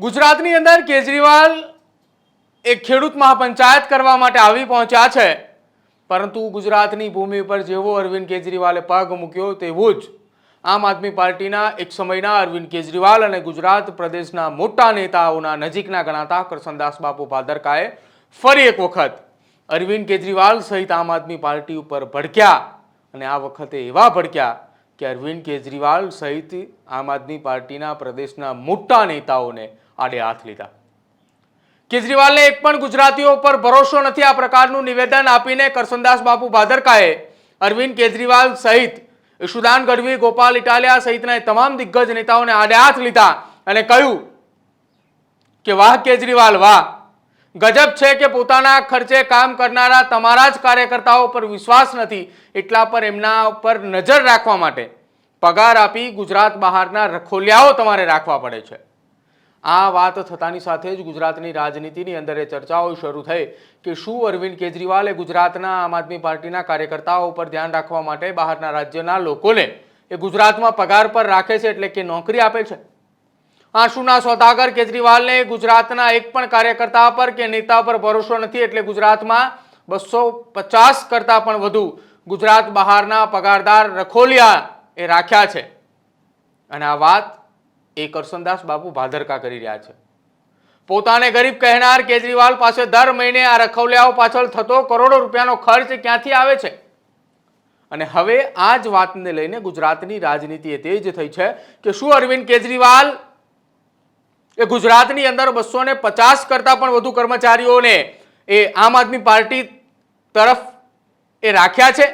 ગુજરાતની અંદર કેજરીવાલ એક ખેડૂત મહાપંચાયત કરવા માટે આવી પહોંચ્યા છે. પરંતુ ગુજરાતની ભૂમિ પર જેવો અરવિંદ કેજરીવાલે પગ મૂક્યો તેવું જ આમ આદમી પાર્ટીના એક સમયના અરવિંદ કેજરીવાલ અને ગુજરાત પ્રદેશના મોટા નેતાઓના નજીકના ગણાતા કરસનદાસ બાપુ ભાદરકાએ ફરી એક વખત અરવિંદ કેજરીવાલ સહિત આમ આદમી પાર્ટી ઉપર ભડક્યા અને આ વખતે એવા ભડક્યા કે અરવિંદ કેજરીવાલ સહિત આમ આદમી પાર્ટીના પ્રદેશના મોટા નેતાઓને આડે હાથ લીધા. કેજરીવાલને એક પણ ગુજરાતીઓ પર ભરોસો નથી આ પ્રકારનું નિવેદન આપીને કરસનદાસ બાપુ ભાદરકાએ અરવિંદ કેજરીવાલ સહિત ઈશુદાન ગઢવી, ગોપાલ ઇટાલિયા સહિતના તમામ દિગ્ગજ નેતાઓને આડે હાથ લીધા અને કહ્યું કે, વાહ કેજરીવાલ, વાહ! ગજબ છે કે પોતાના ખર્ચે કામ કરનારા તમારા જ કાર્યકર્તાઓ પર વિશ્વાસ નથી એટલા પર એમના પર નજર રાખવા માટે. પગાર આપી ગુજરાત બહારના રખોલિયાઓ તમારે રાખવા પડે છે. આ વાત થતાની સાથે જ ગુજરાતની રાજનીતિની અંદર એ ચર્ચાઓ શરૂ થઈ કે શું અરવિંદ કેજરીવાલે ગુજરાતના આમ આદમી પાર્ટીના કાર્યકર્તાઓ પર ધ્યાન રાખવા માટે બહારના રાજ્યના લોકોને એ ગુજરાતમાં પગાર પર રાખે છે એટલે કે નોકરી આપે છે? આંસુના સોદાગર કેજરીવાલને ગુજરાતના એક પણ કાર્યકર્તા પર કે નેતા પર ભરોસો નથી એટલે ગુજરાતમાં બસો પચાસ કરતાં પણ વધુ ગુજરાત બહારના પગારદાર રખોલિયા એ રાખ્યા છે. અને આ વાત એ કરશનદાસ બાપુ ભાદરકા કરી રહ્યા છે. પોતાને ગરીબ કહેનાર કેજરીવાલ પાસે દર મહિને આ રખવલ્યાઓ પાછળ થતો કરોડો રૂપિયાનો ખર્ચ ક્યાંથી આવે છે? અને હવે આ જ વાતને લઈને ગુજરાતની રાજનીતિ એ તેજ થઈ છે કે શું અરવિંદ કેજરીવાલ એ ગુજરાતની અંદર બસો ને પચાસ કરતાં પણ વધુ કર્મચારીઓને એ આમ આદમી પાર્ટી તરફ એ રાખ્યા છે?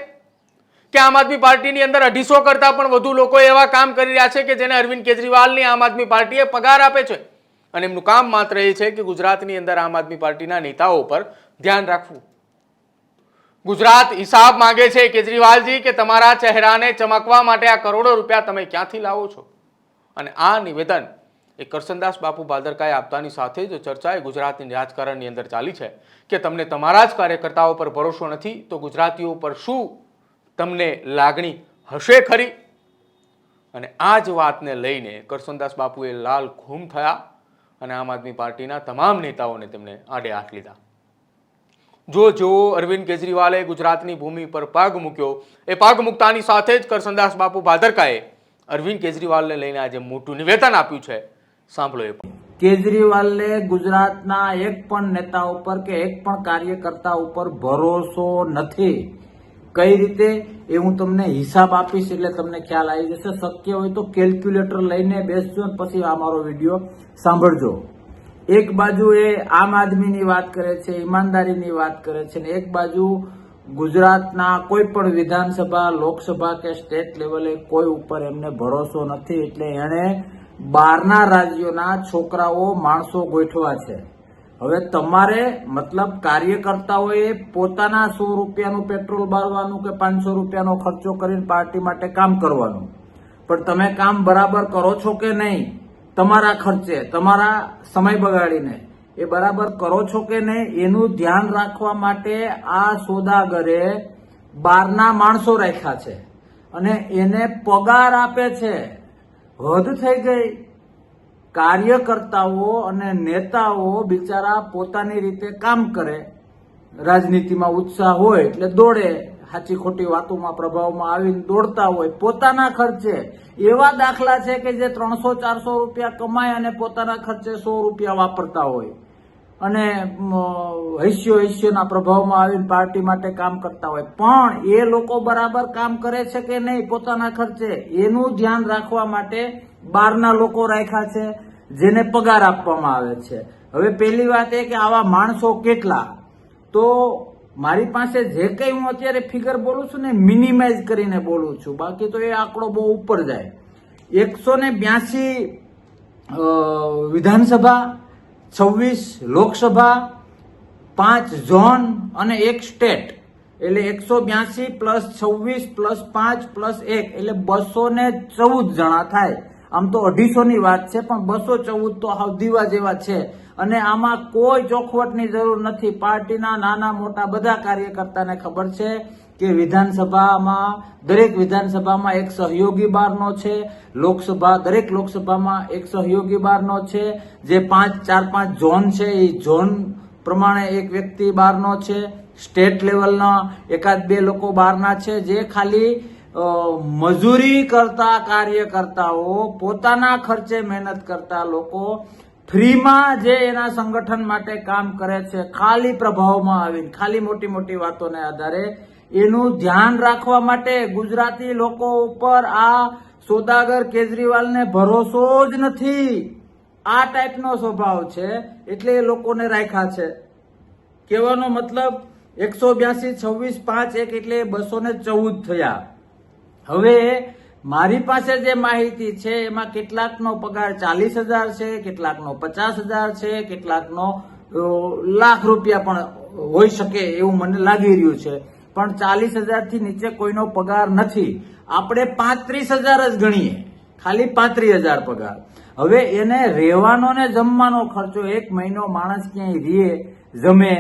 કે આમ આદમી પાર્ટીની અંદર અઢીસો કરતાં પણ વધુ લોકો એવા કામ કરી રહ્યા છે કે જેને અરવિંદ કેજરીવાલની આમ આદમી પાર્ટીએ પગાર આપે છે. અને એમનું કામ માત્ર એ છે કે ગુજરાતની અંદર આમ આદમી પાર્ટીના નેતાઓ પર ધ્યાન રાખવું. ગુજરાત હિસાબ માંગે છે કેજરીવાલજી કે તમારા ચહેરાને ચમકવા માટે આ કરોડો રૂપિયા તમે ક્યાંથી લાવો છો? અને આ નિવેદન એ કરશનદાસ બાપુ ભાદરકાએ આપતાની સાથે જ ચર્ચા એ ગુજરાતની રાજકારણની અંદર ચાલી છે કે તમને તમારા જ કાર્યકર્તાઓ પર ભરોસો નથી તો ગુજરાતીઓ પર શું તમને લાગણી હશે ખરી? અને આ જ વાતને લઈને કરસનદાસ બાપુએ લાલ ઘૂમ થયા અને આમ આદમી પાર્ટીના તમામ નેતાઓને તેમણે આડે હાથ લીધા. જો જો, અરવિંદ કેજરીવાલે ગુજરાતની ભૂમિ પર પગ મૂક્યો, એ પગ મૂકતાની સાથે જ કરસનદાસ બાપુ ભાદરકાએ અરવિંદ કેજરીવાલને લઈને આજે મોટું નિવેદન આપ્યું છે. સાંભળો એ પણ. કેજરીવાલને ગુજરાતના એક પણ નેતા ઉપર કે એક પણ કાર્યકર્તા ઉપર ભરોસો નથી. કઈ રીતે એ હું તમને હિસાબ આપીશ એટલે તમને ખ્યાલ આવી જશે. શક્ય હોય તો કેલ્ક્યુલેટર લઈને બેસજો પછી આ મારો વીડિયો સાંભળજો. એક બાજુ એ આમ આદમીની વાત કરે છે, ઈમાનદારીની વાત કરે છે ને એક બાજુ ગુજરાતના કોઈ પણ વિધાનસભા, લોકસભા કે સ્ટેટ લેવલે કોઈ ઉપર એમને ભરોસો નથી. એટલે એણે બહારના રાજ્યોના છોકરાઓ માણસો ગોઠવા છે. હવે તમારે મતલબ કાર્યકર્તાઓએ પોતાના સો રૂપિયાનું પેટ્રોલ બાળવાનું કે પાંચસો રૂપિયાનો ખર્ચો કરીને પાર્ટી માટે કામ કરવાનું. પણ તમે કામ બરાબર કરો છો કે નહીં? તમારા ખર્ચે, તમારા સમય બગાડીને. એ બરાબર કરો છો કે નહીં? એનું ધ્યાન રાખવા માટે આ સોદાગરે બહારના માણસો રાખ્યા છે. અને એને પગાર આપે છે. હદ થઈ ગઈ. કાર્યકર્તાઓ અને નેતાઓ બિચારા પોતાની રીતે કામ કરે. રાજનીતિમાં ઉત્સાહ હોય એટલે દોડે. સાચી ખોટી વાતોમાં પ્રભાવમાં આવીને દોડતા હોય. પોતાના ખર્ચે. એવા દાખલા છે કે જે ત્રણસો ચારસો રૂપિયા કમાય અને પોતાના ખર્ચે સો રૂપિયા વાપરતા હોય. અને હૈસ્યો હૈસ્યોના પ્રભાવમાં આવીને પાર્ટી માટે કામ કરતા હોય. પણ એ લોકો બરાબર કામ કરે છે કે નહીં પોતાના ખર્ચે? એનું ધ્યાન રાખવા માટે બહારના લોકો રાખ્યા છે, જેને પગાર આપવામાં આવે છે. હવે પહેલી વાત એ કે આવા માણસો કેટલા? તો મારી પાસે જે કંઈ હું અત્યારે ફિગર બોલું છું ને મિનિમાઇઝ કરીને બોલું છું. બાકી તો એ આંકડો બહુ ઉપર જાય. એકસો ને બ્યાસી વિધાનસભા છવ્વીસ લોકસભા, પાંચ ઝોન અને એક સ્ટેટ. એટલે એકસો બ્યાસી પ્લસ છવ્વીસ પ્લસ પાંચ પ્લસ એક, એટલે બસો ને ચૌદ જણા થાય. આમ તો અઢીસો ની વાત છે, પણ બસો ચૌદ તો હાવ દીવા જેવા છે. અને આમાં કોઈ ચોખવટની જરૂર નથી. પાર્ટીના નાના મોટા બધા કાર્યકર્તાને ખબર છે કે વિધાનસભામાં, દરેક વિધાનસભામાં એક સહયોગી બારનો છે. લોકસભા, દરેક લોકસભામાં એક સહયોગી બારનો છે. જે પાંચ, ચાર, પાંચ ઝોન છે, એ ઝોન પ્રમાણે એક વ્યક્તિ બહારનો છે. સ્ટેટ લેવલના એકાદ બે લોકો બહારના છે. જે ખાલી મજૂરી કરતા કાર્યકર્તાઓ, પોતાના ખર્ચે મહેનત કરતા લોકો ફ્રીમાં જે એના સંગઠન માટે કામ કરે છે, ખાલી પ્રભાવમાં આવીને, ખાલી મોટી મોટી વાતોને આધારે, એનું ધ્યાન રાખવા માટે ગુજરાતી લોકો ઉપર આ સોદાગર કેજરીવાલને ભરોસો જ નથી. આ ટાઈપનો સ્વભાવ છે, એટલે એ લોકોને રાખ્યા છે. કહેવાનો મતલબ, એકસો બ્યાસી, છવ્વીસ, પાંચ, એક એટલે બસો ને ચૌદ થયા. હવે મારી પાસે જે માહિતી છે, એમાં કેટલાકનો પગાર ચાલીસ હજાર છે, કેટલાકનો પચાસ હજાર છે, કેટલાકનો લાખ રૂપિયા પણ હોઈ શકે એવું મને લાગી રહ્યું છે. પણ ચાલીસ હજારથી નીચે કોઈનો પગાર નથી. આપણે પાંત્રીસ હજાર જ ગણીએ. ખાલી પાંત્રીસ હજાર પગાર. હવે એને રહેવાનો ને જમવાનો ખર્ચો એક મહિનો માણસ ક્યાંય રીએ, જમે,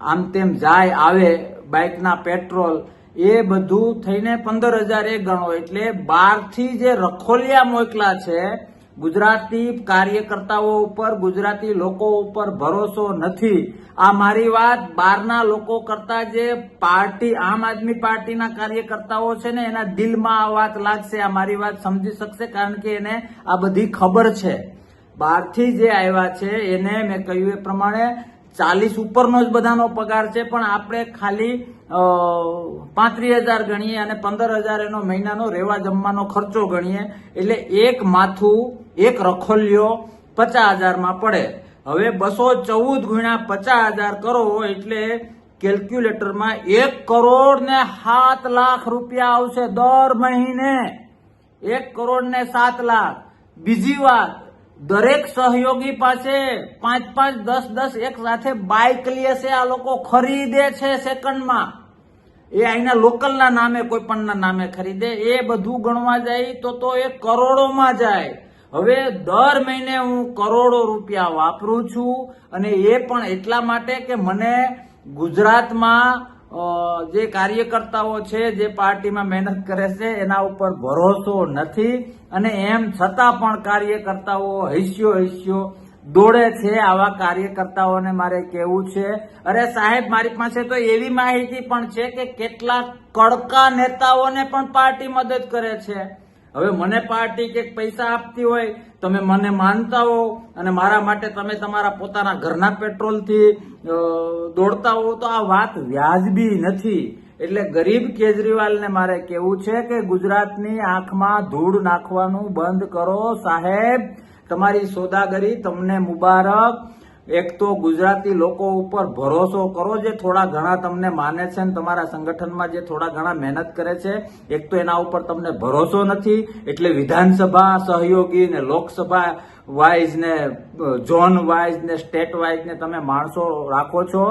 આમ તેમ જાય, આવે, બાઇકના પેટ્રોલ એ બધું થઈને પંદર હજાર એક ગણો, એટલે બારથી જે રખોલિયા મોકલા છે, ગુજરાતી કાર્યકર્તાઓ ઉપર, ગુજરાતી લોકો ઉપર ભરોસો નથી. આ મારી વાત બહારના લોકો કરતા જે પાર્ટી, આમ આદમી પાર્ટીના કાર્યકર્તાઓ છે ને, એના દિલમાં આ વાત લાગશે, આ મારી વાત સમજી શકશે, કારણ કે એને આ બધી ખબર છે. બહારથી જે આવ્યા છે, એને મેં કહ્યું એ પ્રમાણે ચાલીસ ઉપરનો જ બધાનો પગાર છે, પણ આપણે ખાલી પાંત્રીસ હજાર ગણીએ અને પંદર હજાર એનો મહિનાનો રહેવા જમવાનો ખર્ચો ગણીએ. એટલે એક માથું, એક રખોલ્યો પચાસ હજારમાં પડે. હવે બસો ચૌદ ગુણ્યા પચાસ હજાર કરો એટલે કેલ્ક્યુલેટરમાં એક કરોડ ને સાત લાખ રૂપિયા આવશે દર મહિને. એક કરોડ ને સાત લાખ. બીજી વાત, દરેક સહયોગી પાસે પાંચ પાંચ દસ દસ એક સાથે બાઇક લે છે, આ લોકો ખરીદે છે સેકન્ડમાં એ અહીંના લોકલના નામે કોઈ પણના નામે ખરીદે. એ બધું ગણવા જાય તો તો એ કરોડોમાં જાય. હવે દર મહિને હું કરોડો રૂપિયા વાપરું છું અને એ પણ એટલા માટે કે મને ગુજરાતમાં જે કાર્યકર્તાઓ છે, જે પાર્ટીમાં મહેનત કરે છે, એના ઉપર ભરોસો નથી. અને એમ છતાં પણ કાર્યકર્તાઓ હૈસ્યો હૈસ્યો દોડે છે આવા કાર્યકર્તાઓને મારે કેવું છે. અરે સાહેબ, મારી પાસે તો એવી માહિતી પણ છે કે કેટલાક કડકા નેતાઓને પણ પાર્ટી મદદ કરે છે. હવે મને પાર્ટી કે પૈસા આપતી હોય, તમે મને માનતા હો અને મારા માટે તમે તમારા પોતાના ઘરના પેટ્રોલથી દોડતા હો તો આ વાત વ્યાજબી નથી. એટલે ગરીબ કેજરીવાલને મારે કેવું છે કે ગુજરાતની આંખમાં ધૂળ નાખવાનું બંધ કરો સાહેબ. તમારી સોદાગરી તમને મુબારક. એક તો ગુજરાતી લોકો ઉપર ભરોસો કરો જે થોડા ઘણા તમને માને છે ને તમારા સંગઠનમાં જે થોડા ઘણા મહેનત કરે છે. એક તો એના ઉપર તમને ભરોસો નથી, એટલે વિધાનસભા સહયોગી ને લોકસભા વાઇઝ ને ઝોન વાઇઝ ને સ્ટેટ વાઇઝ ને તમે માણસો રાખો છો.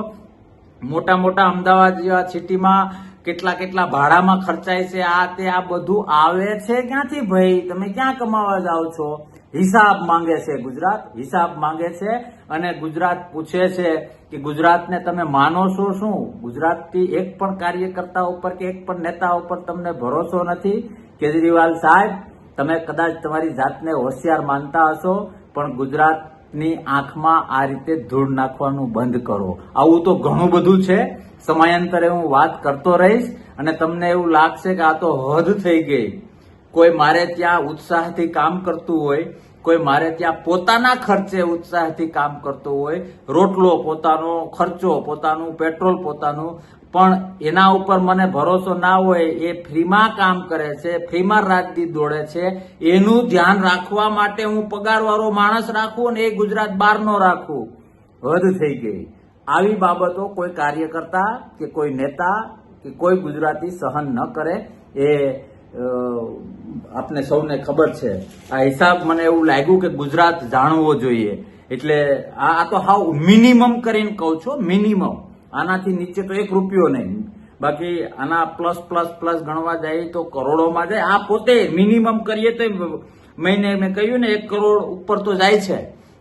મોટા મોટા અમદાવાદ જેવા સિટીમાં કેટલા કેટલા ભાડામાં ખર્ચાય છે, આ તે આ બધું આવે છે ક્યાંથી ભાઈ? તમે ક્યાં કમાવા જાઓ છો? હિસાબ માંગે છે ગુજરાત, હિસાબ માંગે છે અને ગુજરાત પૂછે છે કે ગુજરાતને તમે માનો છો શું? ગુજરાતથી એક પણ કાર્યકર્તા ઉપર કે એક પણ નેતા ઉપર તમને ભરોસો નથી? કેજરીવાલ સાહેબ, તમે કદાચ તમારી જાતને હોશિયાર માનતા હશો, પણ ગુજરાતની આંખમાં આ રીતે ધૂળ નાખવાનું બંધ કરો. આવું તો ઘણું બધું છે. સમયાંતરે હું વાત કરતો રહીશ અને તમને એવું લાગશે કે આ તો હદ થઈ ગઈ. કોઈ મારે ત્યાં ઉત્સાહથી કામ કરતું હોય, કોઈ મારે ત્યાં પોતાના ખર્ચે ઉત્સાહથી કામ કરતું હોય, રોટલો પોતાનો, ખર્ચો પોતાનું, પેટ્રોલ પોતાનું, પણ એના ઉપર મને ભરોસો ના હોય, એ ફ્રીમાં કામ કરે છે, ફ્રીમાં રાજદી દોડે છે, એનું ધ્યાન રાખવા માટે હું પગારવાળો માણસ રાખું અને એ ગુજરાત બહારનો રાખું. હદ થઈ ગઈ. આવી બાબતો કોઈ કાર્યકર્તા કે કોઈ નેતા કે કોઈ ગુજરાતી સહન ન કરે, એ આપને સૌને ખબર છે. આ હિસાબ મને એવું લાગ્યું કે ગુજરાત જાણવો જોઈએ. એટલે આ તો હાવ મિનિમમ કરીને કહું છું મિનિમમ આનાથી નીચે તો એક રૂપિયો નહીં. બાકી આના પ્લસ પ્લસ પ્લસ ગણવા જાય તો કરોડોમાં જાય. આ પોતે મિનિમમ કરીએ તો મહિને મેં કહ્યું ને, એક કરોડ ઉપર તો જાય છે.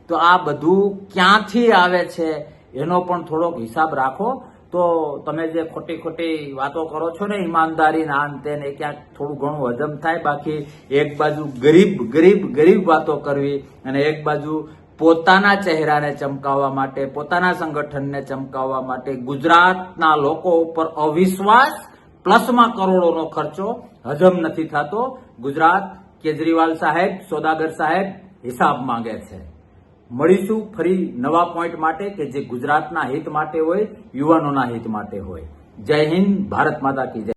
તો આ બધું ક્યાંથી આવે છે? એનો પણ થોડોક હિસાબ રાખો. તો તમે જે ખોટી ખોટી વાતો કરો છો ને, ઈમાનદારી ના અંતે ને ક્યાંક થોડું ઘણું હજમ થાય. બાકી એક બાજુ ગરીબ ગરીબ ગરીબ વાતો કરવી અને એક બાજુ પોતાના ચહેરાને ચમકાવવા માટે, પોતાના સંગઠનને ચમકાવવા માટે ગુજરાતના લોકો ઉપર અવિશ્વાસ પ્લસમાં કરોડોનો ખર્ચો હજમ નથી થતો. ગુજરાત કેજરીવાલ સાહેબ, સોદાગર સાહેબ હિસાબ માંગે છે. મળીશું ફરી નવા પોઈન્ટ માટે કે જે ગુજરાતના હિત માટે હોય, યુવાનોના હિત માટે હોય. જય હિન્દ, ભારત માતા કી જય.